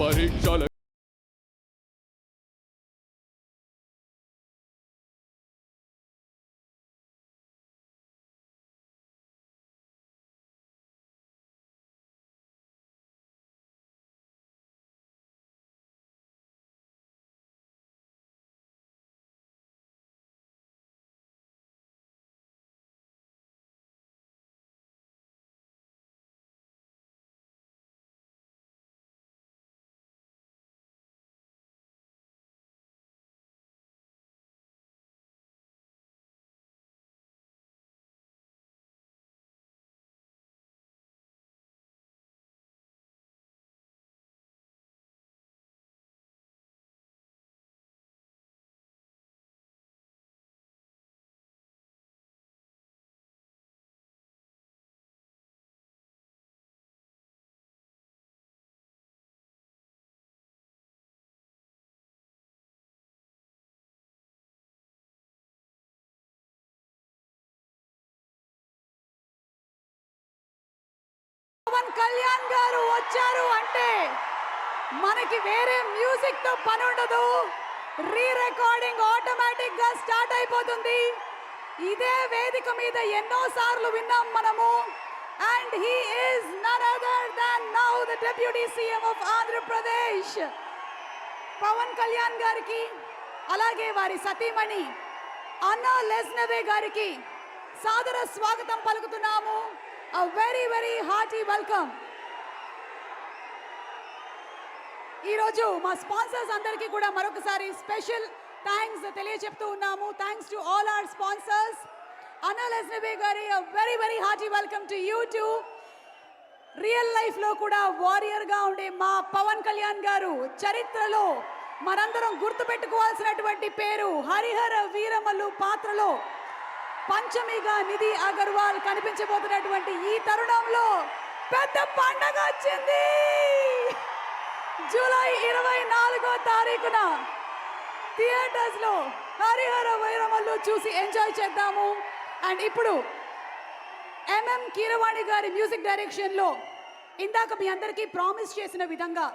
పరీక్షల పవన్ కళ్యాణ్ గారు వచ్చారు అంటే మనకి వేరే మ్యూజిక్తో పని ఉండదు. రీ రికార్డింగ్ ఆటోమేటిక్గా స్టార్ట్ అయిపోతుంది. ఇదే వేదిక మీద ఎన్నో సార్లు విన్నాం మనము. And he is none other than now the deputy CM of Andhra Pradesh Pavan Kalyan గారికి అలాగే వారి సతీమణి అన్నా లెస్నవే గారికి సాదర స్వాగతం పలుకుతున్నాము. A very very hearty welcome ఈరోజు మా స్పాన్సర్స్ అందరికీ కూడా మరొకసారి స్పెషల్ థ్యాంక్స్ తెలియజెప్తూ ఉన్నాము. Thanks to all our sponsors అన్నా లెస్నవే గారి very very hearty welcome to you to real లైఫ్లో కూడా వారియర్గా ఉండే మా పవన్ కళ్యాణ్ గారు చరిత్రలో మనందరం గుర్తుపెట్టుకోవాల్సినటువంటి పేరు హరిహర వీరమల్లు పాత్రలో పంచమిగా నిధి అగర్వాల్ కనిపించబోతున్నటువంటి ఈ తరుణంలో పెద్ద పండగ వచ్చింది. జూలై ఇరవై నాలుగో తారీఖున థియేటర్స్లో హరిహర వైరమల్లు చూసి ఎంజాయ్ చేద్దాము. అండ్ ఇప్పుడు ఎంఎం కీరవాణి గారి మ్యూజిక్ డైరెక్షన్లో ఇందాక మీ అందరికీ ప్రామిస్ చేసిన విధంగా